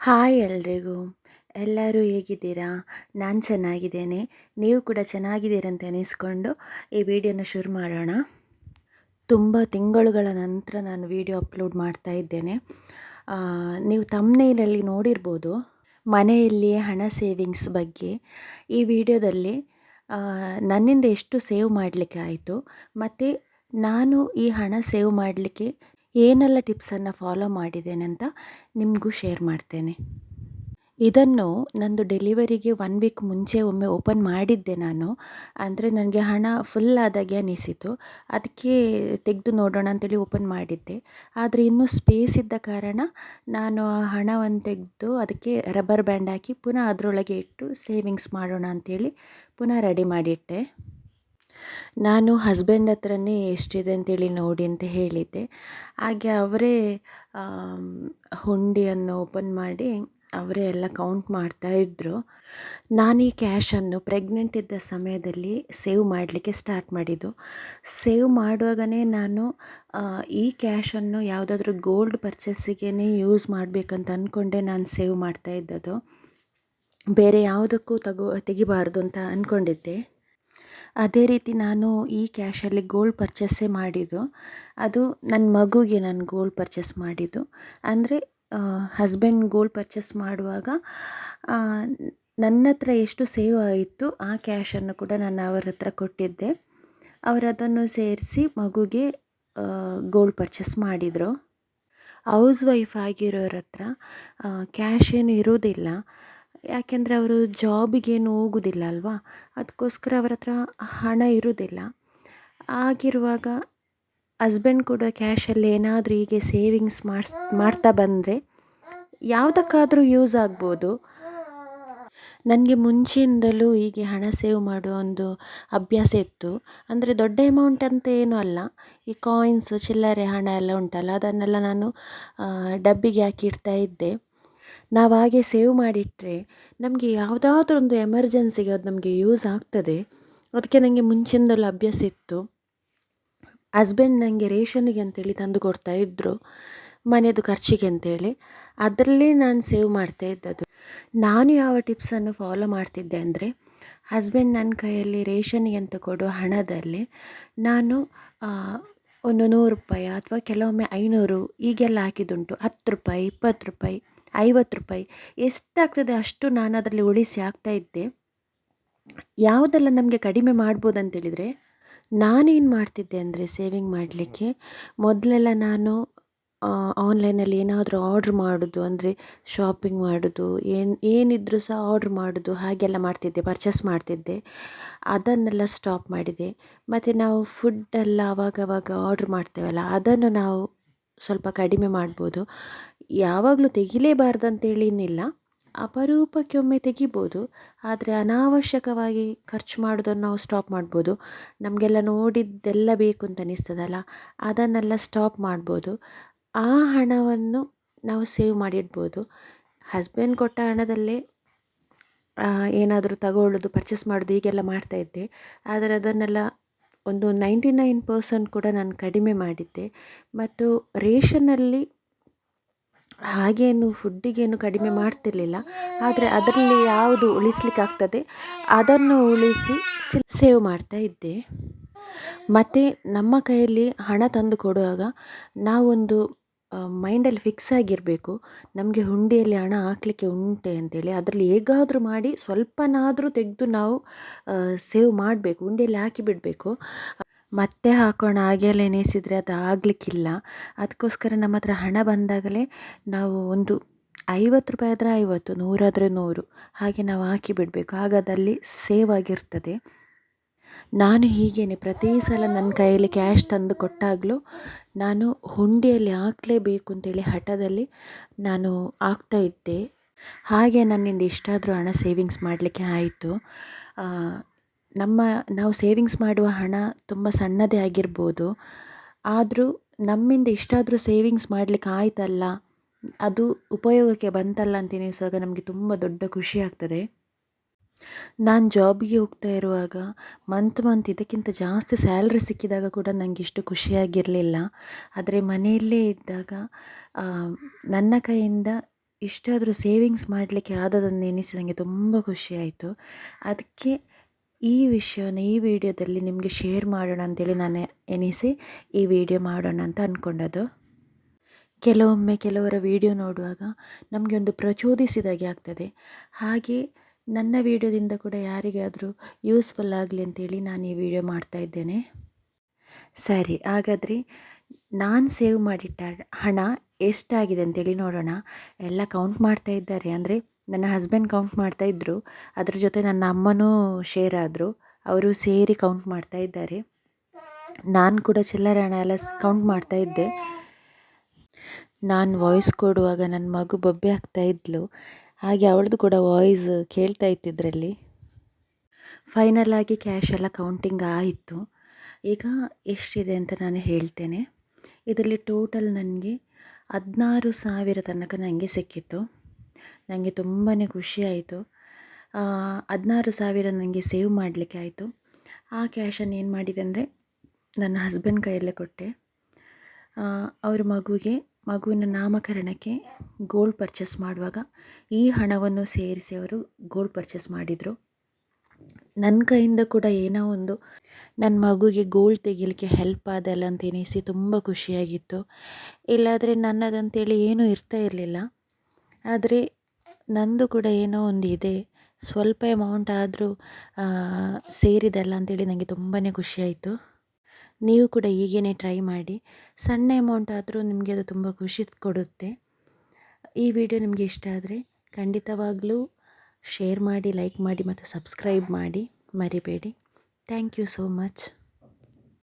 Hi ಎಲ್ರಿಗೂ. ಎಲ್ಲರೂ ಹೇಗಿದ್ದೀರಾ? ನಾನು ಚೆನ್ನಾಗಿದ್ದೇನೆ. ನೀವು ಕೂಡ ಚೆನ್ನಾಗಿದ್ದೀರಂತ ಎನಿಸ್ಕೊಂಡು ಈ ವಿಡಿಯೋನ ಶುರು ಮಾಡೋಣ. ತುಂಬ ತಿಂಗಳುಗಳ ನಂತರ ನಾನು ವಿಡಿಯೋ ಅಪ್ಲೋಡ್ ಮಾಡ್ತಾ ಇದ್ದೇನೆ. ನೀವು ತಮ್ಮನೇಲಲ್ಲಿ ನೋಡಿರ್ಬೋದು ಮನೆಯಲ್ಲಿಯೇ ಹಣ ಸೇವಿಂಗ್ಸ್ ಬಗ್ಗೆ. ಈ ವಿಡಿಯೋದಲ್ಲಿ ನನ್ನಿಂದ ಎಷ್ಟು ಸೇವ್ ಮಾಡಲಿಕ್ಕೆ ಆಯಿತು, ಮತ್ತು ನಾನು ಈ ಹಣ ಸೇವ್ ಮಾಡಲಿಕ್ಕೆ ಏನೆಲ್ಲ ಟಿಪ್ಸನ್ನು ಫಾಲೋ ಮಾಡಿದ್ದೇನೆ ಅಂತ ನಿಮಗೂ ಶೇರ್ ಮಾಡ್ತೇನೆ. ಇದನ್ನು ನಂದು ಡೆಲಿವರಿಗೆ ಒನ್ ವೀಕ್ ಮುಂಚೆ ಒಮ್ಮೆ ಓಪನ್ ಮಾಡಿದ್ದೆ ನಾನು. ಅಂದರೆ ನನಗೆ ಹಣ ಫುಲ್ ಆದಾಗೆ ಅನಿಸಿತು. ಅದಕ್ಕೆ ತೆಗೆದು ನೋಡೋಣ ಅಂತೇಳಿ ಓಪನ್ ಮಾಡಿದ್ದೆ. ಆದರೆ ಇನ್ನೂ ಸ್ಪೇಸ್ ಇದ್ದ ಕಾರಣ ನಾನು ಆ ಹಣವನ್ನು ತೆಗೆದು ಅದಕ್ಕೆ ರಬ್ಬರ್ ಬ್ಯಾಂಡ್ ಹಾಕಿ ಪುನಃ ಅದರೊಳಗೆ ಇಟ್ಟು ಸೇವಿಂಗ್ಸ್ ಮಾಡೋಣ ಅಂಥೇಳಿ ಪುನಃ ರೆಡಿ ಮಾಡಿಟ್ಟೆ. ನಾನು ಹಸ್ಬೆಂಡ್ ಹತ್ರನೇ ಎಷ್ಟಿದೆ ಅಂತೇಳಿ ನೋಡಿ ಅಂತ ಹೇಳಿದ್ದೆ. ಹಾಗೆ ಅವರೇ ಹುಂಡಿಯನ್ನು ಓಪನ್ ಮಾಡಿ ಅವರೇ ಎಲ್ಲ ಕೌಂಟ್ ಮಾಡ್ತಾ ಇದ್ದರು ನಾನು ಈ ಕ್ಯಾಶನ್ನು ಪ್ರೆಗ್ನೆಂಟ್ ಇದ್ದ ಸಮಯದಲ್ಲಿ ಸೇವ್ ಮಾಡಲಿಕ್ಕೆ ಸ್ಟಾರ್ಟ್ ಮಾಡಿದ್ದು. ಸೇವ್ ಮಾಡುವಾಗನೇ ನಾನು ಈ ಕ್ಯಾಶನ್ನು ಯಾವುದಾದ್ರೂ ಗೋಲ್ಡ್ ಪರ್ಚೇಸಿಗೆ ಯೂಸ್ ಮಾಡಬೇಕಂತ ಅಂದ್ಕೊಂಡೆ ನಾನು ಸೇವ್ ಮಾಡ್ತಾ ಇದ್ದದ್ದು. ಬೇರೆ ಯಾವುದಕ್ಕೂ ತಗೋ, ತೆಗಿಬಾರ್ದು ಅಂತ ಅಂದ್ಕೊಂಡಿದ್ದೆ ಅದೇ ರೀತಿ ನಾನು ಈ ಕ್ಯಾಶಲ್ಲಿ ಗೋಲ್ಡ್ ಪರ್ಚೇಸೇ ಮಾಡಿದ್ದು. ಅದು ನನ್ನ ಮಗುಗೆ ನಾನು ಗೋಲ್ಡ್ ಪರ್ಚೇಸ್ ಮಾಡಿದ್ದು. ಅಂದರೆ ಹಸ್ಬೆಂಡ್ ಗೋಲ್ಡ್ ಪರ್ಚೇಸ್ ಮಾಡುವಾಗ ನನ್ನ ಹತ್ರ ಎಷ್ಟು ಸೇವ್ ಆಯಿತು, ಆ ಕ್ಯಾಶನ್ನು ಕೂಡ ನಾನು ಅವರ ಹತ್ರ ಕೊಟ್ಟಿದ್ದೆ. ಅವರು ಅದನ್ನು ಸೇರಿಸಿ ಮಗುಗೆ ಗೋಲ್ಡ್ ಪರ್ಚೇಸ್ ಮಾಡಿದರು. ಹೌಸ್ ವೈಫ್ ಆಗಿರೋರ ಹತ್ರ ಕ್ಯಾಶ್ ಏನು ಇರೋದಿಲ್ಲ ಯಾಕೆಂದರೆ ಅವರು ಜಾಬಿಗೇನು ಹೋಗುದಿಲ್ಲ ಅಲ್ವಾ? ಅದಕ್ಕೋಸ್ಕರ ಅವರ ಹತ್ರ ಹಣ ಇರುವುದಿಲ್ಲ ಆಗಿರುವಾಗ ಹಸ್ಬೆಂಡ್ ಕೂಡ ಕ್ಯಾಶಲ್ಲಿ ಏನಾದರೂ ಹೀಗೆ ಸೇವಿಂಗ್ಸ್ ಮಾಡಿಸ್, ಮಾಡ್ತಾ ಬಂದರೆ ಯಾವುದಕ್ಕಾದರೂ ಯೂಸ್ ಆಗ್ಬೋದು. ನನಗೆ ಮುಂಚೆಯಿಂದಲೂ ಹೀಗೆ ಹಣ ಸೇವ್ ಮಾಡೋ ಒಂದು ಅಭ್ಯಾಸ ಇತ್ತು. ಅಂದರೆ ದೊಡ್ಡ ಅಮೌಂಟ್ ಅಂತ ಏನೂ ಅಲ್ಲ. ಈ ಕಾಯಿನ್ಸ್ ಚಿಲ್ಲರೆ ಹಣ ಎಲ್ಲ ಉಂಟಲ್ಲ, ಅದನ್ನೆಲ್ಲ ನಾನು ಡಬ್ಬಿಗೆ ಹಾಕಿ ಇಡ್ತಾ ಇದ್ದೆ. ನಾವು ಹಾಗೆ ಸೇವ್ ಮಾಡಿಟ್ಟರೆ ನಮಗೆ ಯಾವುದಾದ್ರೂ ಒಂದು ಎಮರ್ಜೆನ್ಸಿಗೆ ಅದು ನಮಗೆ ಯೂಸ್ ಆಗ್ತದೆ. ಅದಕ್ಕೆ ನನಗೆ ಮುಂಚಿಂದಲೂ ಅಭ್ಯಾಸ ಇತ್ತು. ಹಸ್ಬೆಂಡ್ ನನಗೆ ರೇಷನ್ನಿಗೆ ಅಂತೇಳಿ ತಂದು ಕೊಡ್ತಾ ಇದ್ದರು ಮನೆಯದು ಖರ್ಚಿಗೆ ಅಂತೇಳಿ. ಅದರಲ್ಲೇ ನಾನು ಸೇವ್ ಮಾಡ್ತಾ ಇದ್ದದ್ದು. ನಾನು ಯಾವ ಟಿಪ್ಸನ್ನು ಫಾಲೋ ಮಾಡ್ತಿದ್ದೆ ಅಂದರೆ, ಹಸ್ಬೆಂಡ್ ನನ್ನ ಕೈಯಲ್ಲಿ ರೇಷನ್ನಿಗೆ ಅಂತ ಕೊಡೋ ಹಣದಲ್ಲಿ ನಾನು ಒಂದು ನೂರು ರೂಪಾಯಿ ಅಥವಾ ಕೆಲವೊಮ್ಮೆ ಐನೂರು ಈಗೆಲ್ಲ ಹಾಕಿದ್ದುಂಟು, ಹತ್ತು ರೂಪಾಯಿ, ಇಪ್ಪತ್ತು ರೂಪಾಯಿ ಐವತ್ತು ರೂಪಾಯಿ. ಎಷ್ಟಾಗ್ತದೆ ಅಷ್ಟು ನಾನು ಅದರಲ್ಲಿ ಉಳಿಸಿ ಆಗ್ತಾ ಇದ್ದೆ. ಯಾವುದೆಲ್ಲ ನಮಗೆ ಕಡಿಮೆ ಮಾಡ್ಬೋದು ಅಂತೇಳಿದರೆ ನಾನೇನು ಮಾಡ್ತಿದ್ದೆ ಅಂದರೆ ಸೇವಿಂಗ್ ಮಾಡಲಿಕ್ಕೆ ಮೊದಲೆಲ್ಲ ನಾನು ಆನ್ಲೈನಲ್ಲಿ ಏನಾದರೂ ಆರ್ಡ್ರ್ ಮಾಡೋದು ಅಂದರೆ ಶಾಪಿಂಗ್ ಮಾಡೋದು, ಏನು, ಏನಿದ್ರೂ ಸಹ ಆರ್ಡ್ರ್ ಮಾಡೋದು, ಹಾಗೆಲ್ಲ ಮಾಡ್ತಿದ್ದೆ ಪರ್ಚೇಸ್ ಮಾಡ್ತಿದ್ದೆ. ಅದನ್ನೆಲ್ಲ ಸ್ಟಾಪ್ ಮಾಡಿದೆ. ಮತ್ತು ನಾವು ಫುಡ್ಡೆಲ್ಲ ಆವಾಗವಾಗ ಆರ್ಡ್ರ್ ಮಾಡ್ತೇವಲ್ಲ, ಅದನ್ನು ನಾವು ಸ್ವಲ್ಪ ಕಡಿಮೆ ಮಾಡ್ಬೋದು. ಯಾವಾಗಲೂ ತೆಗಿಲೇಬಾರ್ದು ಏನಿಲ್ಲ ಅಪರೂಪಕ್ಕೆ ಒಮ್ಮೆ ತೆಗಿಬೋದು. ಆದರೆ ಅನಾವಶ್ಯಕವಾಗಿ ಖರ್ಚು ಮಾಡೋದನ್ನು ನಾವು ಸ್ಟಾಪ್ ಮಾಡ್ಬೋದು. ನಮಗೆಲ್ಲ ನೋಡಿದ್ದೆಲ್ಲ ಬೇಕು ಅಂತ ಅನಿಸ್ತದಲ್ಲ, ಅದನ್ನೆಲ್ಲ ಸ್ಟಾಪ್ ಮಾಡ್ಬೋದು. ಆ ಹಣವನ್ನು ನಾವು ಸೇವ್ ಮಾಡಿಡ್ಬೋದು. ಹಸ್ಬೆಂಡ್ ಕೊಟ್ಟ ಹಣದಲ್ಲೇ ಏನಾದರೂ ತಗೊಳ್ಳೋದು ಪರ್ಚೇಸ್ ಮಾಡೋದು ಹೀಗೆಲ್ಲ ಮಾಡ್ತಾ ಇದ್ದೆ. ಆದರೆ ಅದನ್ನೆಲ್ಲ ಒಂದು ನೈಂಟಿ ನೈನ್ ಪರ್ಸೆಂಟ್ ಕೂಡ ನಾನು ಕಡಿಮೆ ಮಾಡಿದ್ದೆ. ಮತ್ತು ರೇಷನ್ನಲ್ಲಿ ಹಾಗೇನು ಫುಡ್ಡಿಗೇನು ಕಡಿಮೆ ಮಾಡ್ತಿರಲಿಲ್ಲ. ಆದರೆ ಅದರಲ್ಲಿ ಯಾವುದು ಉಳಿಸ್ಲಿಕ್ಕೆ ಆಗ್ತದೆ ಅದನ್ನು ಉಳಿಸಿ ಸೇವ್ ಮಾಡ್ತಾ ಇದ್ದೆ. ಮತ್ತು ನಮ್ಮ ಕೈಯಲ್ಲಿ ಹಣ ತಂದು ಕೊಡುವಾಗ ನಾವೊಂದು ಮೈಂಡಲ್ಲಿ ಫಿಕ್ಸ್ ಆಗಿರಬೇಕು. ನಮಗೆ ಹುಂಡಿಯಲ್ಲಿ ಹಣ ಹಾಕಲಿಕ್ಕೆ ಉಂಟೆ ಅಂತೇಳಿ. ಅದರಲ್ಲಿ ಹೇಗಾದರೂ ಮಾಡಿ ಸ್ವಲ್ಪನಾದರೂ ತೆಗೆದು ನಾವು ಸೇವ್ ಮಾಡಬೇಕು. ಹುಂಡಿಯಲ್ಲಿ ಹಾಕಿ ಬಿಡಬೇಕು. ಮತ್ತೆ ಹಾಕೋಣ, ಹಾಗೆಲ್ಲ ಎಣಿಸಿದರೆ ಅದು ಆಗಲಿಕ್ಕಿಲ್ಲ. ಅದಕ್ಕೋಸ್ಕರ ನಮ್ಮ ಹತ್ರ ಹಣ ಬಂದಾಗಲೇ ನಾವು ಒಂದು ಐವತ್ತು ರೂಪಾಯಿ ಆದರೆ ಐವತ್ತು, ನೂರಾದರೆ ನೂರು, ಹಾಗೆ ನಾವು ಹಾಕಿ ಬಿಡಬೇಕು ಆಗ ಅದಲ್ಲಿ ಸೇವ್ ಆಗಿರ್ತದೆ. ನಾನು ಹೀಗೇನೆ ಪ್ರತಿ ಸಲ ನನ್ನ ಕೈಯಲ್ಲಿ ಕ್ಯಾಶ್ ತಂದು ಕೊಟ್ಟಾಗಲೂ ನಾನು ಹುಂಡಿಯಲ್ಲಿ ಹಾಕಲೇಬೇಕು ಅಂತೇಳಿ ಹಠದಲ್ಲಿ ನಾನು ಹಾಕ್ತಾ ಇದ್ದೆ. ಹಾಗೆ ನನ್ನಿಂದ ಇಷ್ಟಾದರೂ ಹಣ ಸೇವಿಂಗ್ಸ್ ಮಾಡಲಿಕ್ಕೆ ಆಯಿತು. ನಮ್ಮ, ನಾವು ಸೇವಿಂಗ್ಸ್ ಮಾಡುವ ಹಣ ತುಂಬ ಸಣ್ಣದೇ ಆಗಿರ್ಬೋದು. ಆದರೂ ನಮ್ಮಿಂದ ಇಷ್ಟಾದರೂ ಸೇವಿಂಗ್ಸ್ ಮಾಡಲಿಕ್ಕೆ ಆಯ್ತಲ್ಲ, ಅದು ಉಪಯೋಗಕ್ಕೆ ಬಂತಲ್ಲ ಅಂತ ಎನಿಸುವಾಗ ನಮಗೆ ತುಂಬ ದೊಡ್ಡ ಖುಷಿ ಆಗ್ತದೆ. ನಾನು ಜಾಬಿಗೆ ಹೋಗ್ತಾ ಇರುವಾಗ ಮಂತ್ ಮಂತ್ ಇದಕ್ಕಿಂತ ಜಾಸ್ತಿ ಸ್ಯಾಲ್ರಿ ಸಿಕ್ಕಿದಾಗ ಕೂಡ ನನಗೆ ಇಷ್ಟು ಖುಷಿಯಾಗಿರಲಿಲ್ಲ ಆದರೆ ಮನೆಯಲ್ಲೇ ಇದ್ದಾಗ ನನ್ನ ಕೈಯಿಂದ ಇಷ್ಟಾದರೂ ಸೇವಿಂಗ್ಸ್ ಮಾಡಲಿಕ್ಕೆ ಆದದನ್ನು ಎನಿಸಿ ನನಗೆ ತುಂಬ ಖುಷಿಯಾಯಿತು ಅದಕ್ಕೆ ಈ ವಿಷಯನ ಈ ವಿಡಿಯೋದಲ್ಲಿ ನಿಮಗೆ ಶೇರ್ ಮಾಡೋಣ ಅಂತೇಳಿ ನಾನು ಎನಿಸಿ ಈ ವಿಡಿಯೋ ಮಾಡೋಣ ಅಂತ ಅಂದ್ಕೊಂಡದ್ದು ಕೆಲವೊಮ್ಮೆ ಕೆಲವರ ವಿಡಿಯೋ ನೋಡುವಾಗ ನಮಗೆ ಒಂದು ಪ್ರಚೋದಿಸಿದಾಗೆ ಆಗ್ತದೆ. ಹಾಗೆ ನನ್ನ ವಿಡಿಯೋದಿಂದ ಕೂಡ ಯಾರಿಗಾದರೂ ಯೂಸ್ಫುಲ್ ಆಗಲಿ ಅಂತೇಳಿ ನಾನು ಈ ವಿಡಿಯೋ ಮಾಡ್ತಾ ಇದ್ದೇನೆ. ಸರಿ, ಹಾಗಾದರೆ ನಾನು ಸೇವ್ ಮಾಡಿಟ್ಟ ಹಣ ಎಷ್ಟಾಗಿದೆ ಅಂತೇಳಿ ನೋಡೋಣ. ಎಲ್ಲ ಕೌಂಟ್ ಮಾಡ್ತಾ ಇದ್ದಾರೆ. ಅಂದರೆ ನನ್ನ ಹಸ್ಬೆಂಡ್ ಕೌಂಟ್ ಮಾಡ್ತಾ ಇದ್ದರು ಅದ್ರ ಜೊತೆ ನನ್ನ ಅಮ್ಮನೂ ಶೇರ್ ಆದರು. ಅವರು ಸೇರಿ ಕೌಂಟ್ ಮಾಡ್ತಾ ಇದ್ದಾರೆ. ನಾನು ಕೂಡ ಚಿಲ್ಲರೆ ಹಣ ಎಲ್ಲ ಕೌಂಟ್ ಮಾಡ್ತಾ ಇದ್ದೆ. ನಾನು ವಾಯ್ಸ್ ಕೊಡುವಾಗ ನನ್ನ ಮಗು ಬೊಬ್ಬೆ ಆಗ್ತಾ ಇದ್ಲು. ಹಾಗೆ ಅವಳದು ಕೂಡ ವಾಯ್ಸ್ ಕೇಳ್ತಾ ಇತ್ತು ಇದರಲ್ಲಿ ಫೈನಲ್ ಆಗಿ ಕ್ಯಾಶ್ ಎಲ್ಲ ಕೌಂಟಿಂಗ್ ಆಯಿತು. ಈಗ ಎಷ್ಟಿದೆ ಅಂತ ನಾನು ಹೇಳ್ತೇನೆ. ಇದರಲ್ಲಿ ಟೋಟಲ್ ನನಗೆ ಹದಿನಾರು ಸಾವಿರ ತನಕ ನನಗೆ ಸಿಕ್ಕಿತ್ತು. ನನಗೆ ತುಂಬಾ ಖುಷಿಯಾಯಿತು ಹದಿನಾರು ಸಾವಿರ ನನಗೆ ಸೇವ್ ಮಾಡಲಿಕ್ಕೆ ಆಯಿತು. ಆ ಕ್ಯಾಶನ್ನು ಏನು ಮಾಡಿದೆ ಅಂದರೆ, ನನ್ನ ಹಸ್ಬೆಂಡ್ ಕೈಯಲ್ಲೇ ಕೊಟ್ಟೆ. ಅವ್ರ ಮಗುವಿಗೆ ಮಗುವಿನ ನಾಮಕರಣಕ್ಕೆ ಗೋಲ್ಡ್ ಪರ್ಚೇಸ್ ಮಾಡುವಾಗ ಈ ಹಣವನ್ನು ಸೇರಿಸಿ ಅವರು ಗೋಲ್ಡ್ ಪರ್ಚೇಸ್ ಮಾಡಿದರು. ನನ್ನ ಕೈಯಿಂದ ಕೂಡ ಏನೋ ಒಂದು ನನ್ನ ಮಗುಗೆ ಗೋಲ್ಡ್ ತೆಗಿಲಿಕ್ಕೆ ಹೆಲ್ಪ್ ಆದಲ್ಲ ಅಂತ ಎನಿಸಿ ತುಂಬ ಖುಷಿಯಾಗಿತ್ತು. ಇಲ್ಲಾದರೆ ನನ್ನದಂತೇಳಿ ಏನೂ ಇರ್ತಾ ಇರಲಿಲ್ಲ. ಆದರೆ ನಂದು ಕೂಡ ಏನೋ ಒಂದು ಇದೆ. ಸ್ವಲ್ಪ ಅಮೌಂಟ್ ಆದರೂ ಸೇರಿದಲ್ಲ ಅಂತೇಳಿ ನನಗೆ ತುಂಬಾ ಖುಷಿಯಾಯಿತು ನೀವು ಕೂಡ ಹೀಗೇ ಟ್ರೈ ಮಾಡಿ. ಸಣ್ಣ ಅಮೌಂಟ್ ಆದರೂ ನಿಮಗೆ ಅದು ತುಂಬ ಖುಷಿ ಕೊಡುತ್ತೆ. ಈ ವಿಡಿಯೋ ನಿಮಗೆ ಇಷ್ಟ ಆದರೆ ಖಂಡಿತವಾಗಲೂ ಶೇರ್ ಮಾಡಿ ಲೈಕ್ ಮಾಡಿ ಮತ್ತು ಸಬ್ಸ್ಕ್ರೈಬ್ ಮಾಡಿ. ಮರಿಬೇಡಿ. Thank you so much